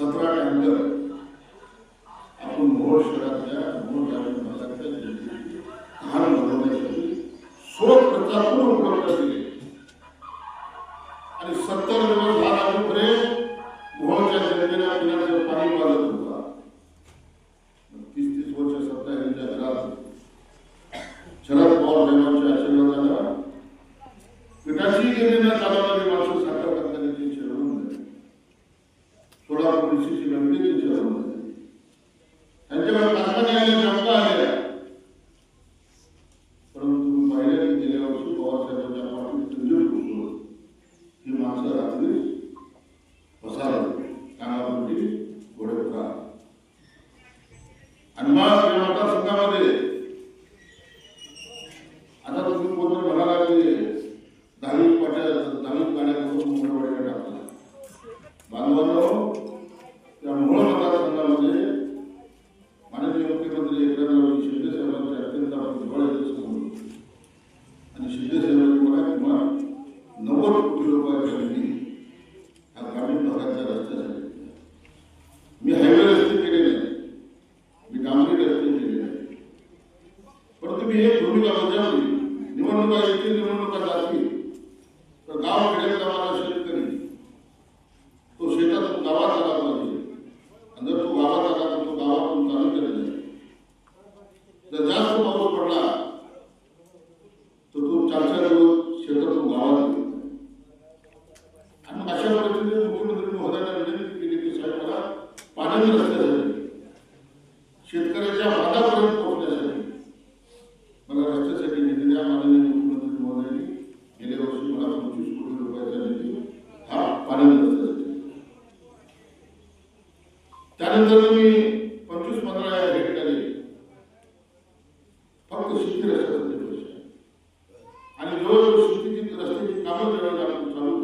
собрали миллион. no no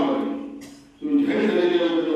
عملي. فمن حيث الذي لم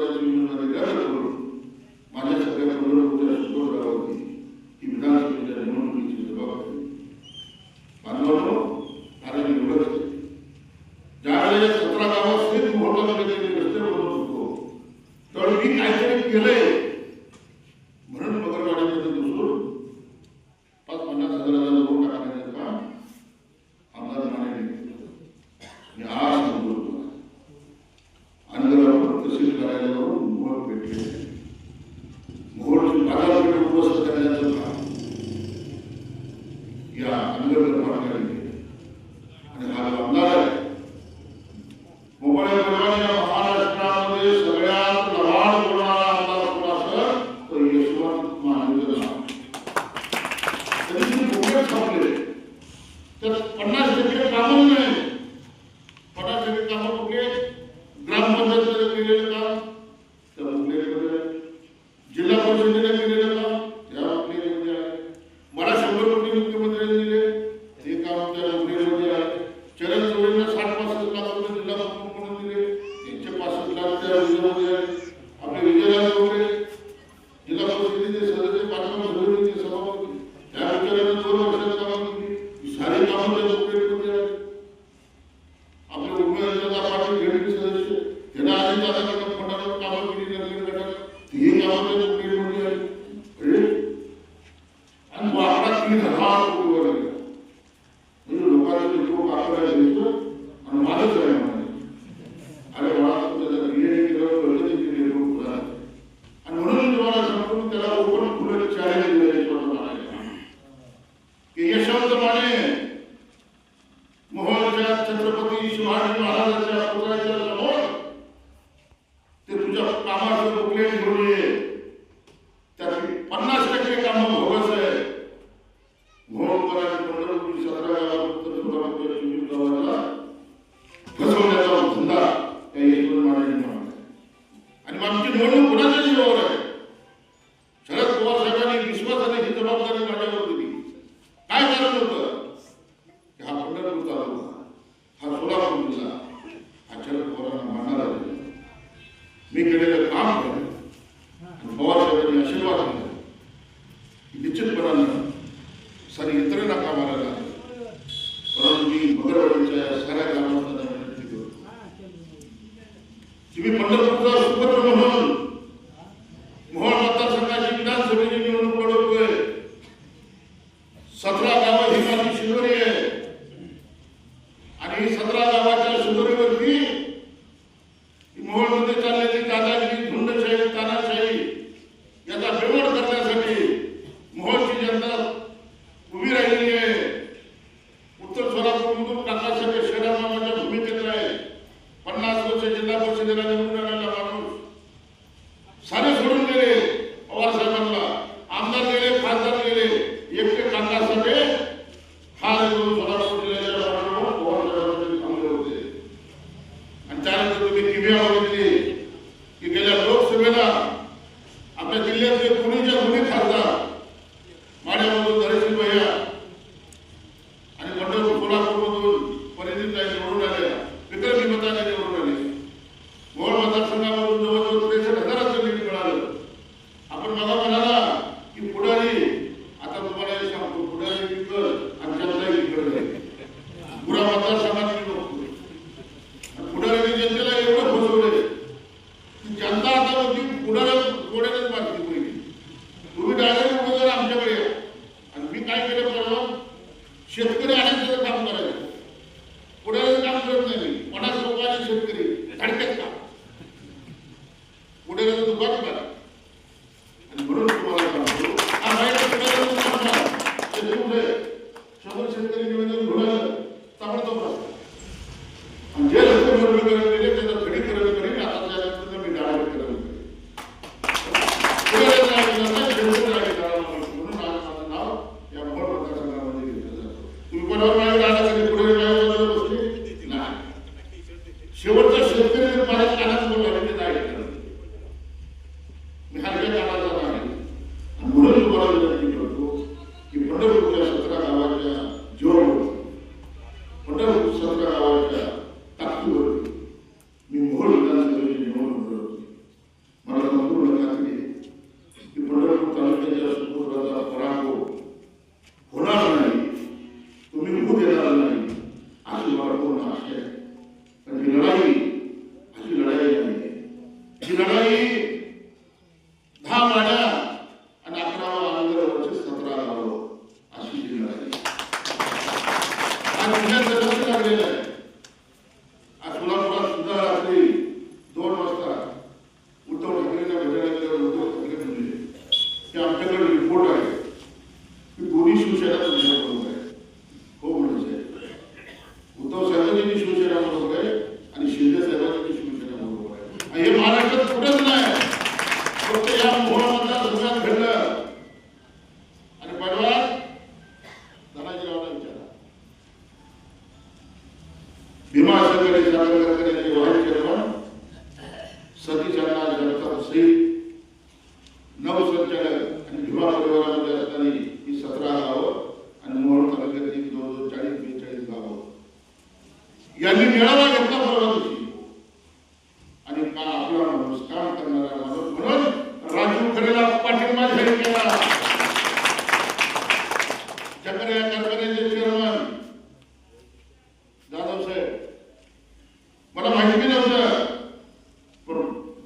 Brother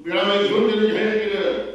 Wir haben im Grammar Junior is handed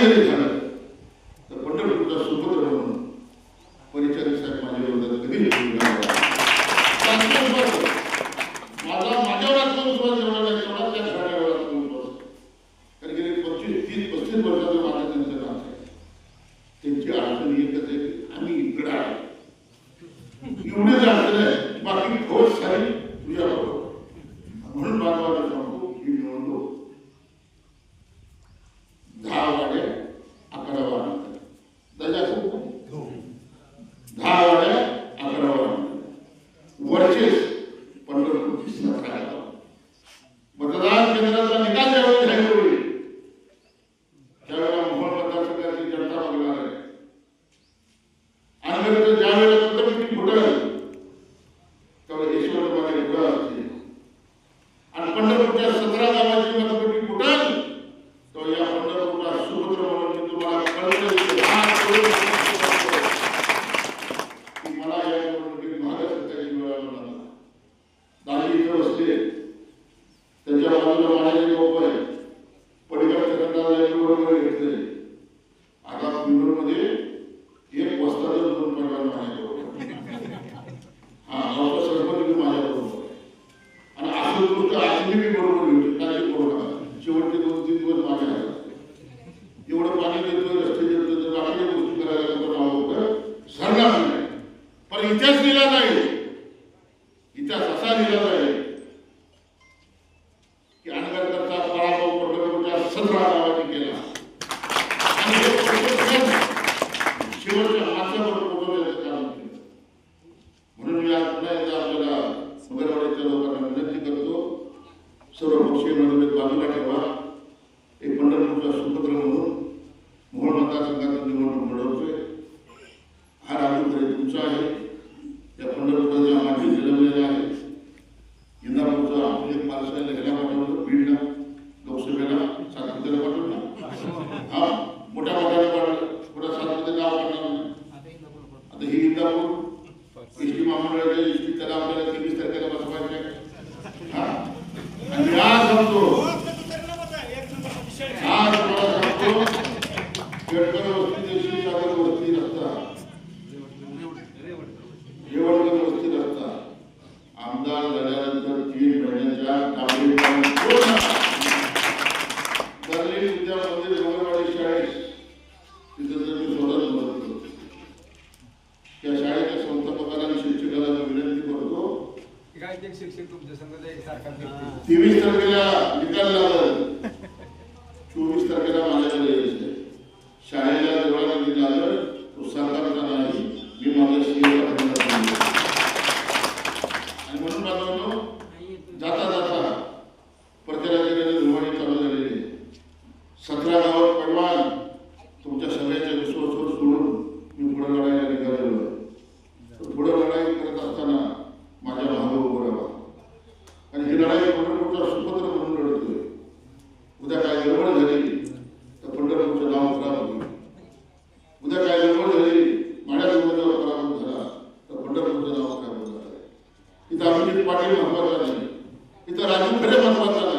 这个厉害了 Marcel de León. काय ते शिक्षक तुमच्या संघ एकसारखा तेवीस निकाल लावला इथं अभिजित पाटील महत्त्वाचा नाही इथं राजू खरे महत्त्वाचा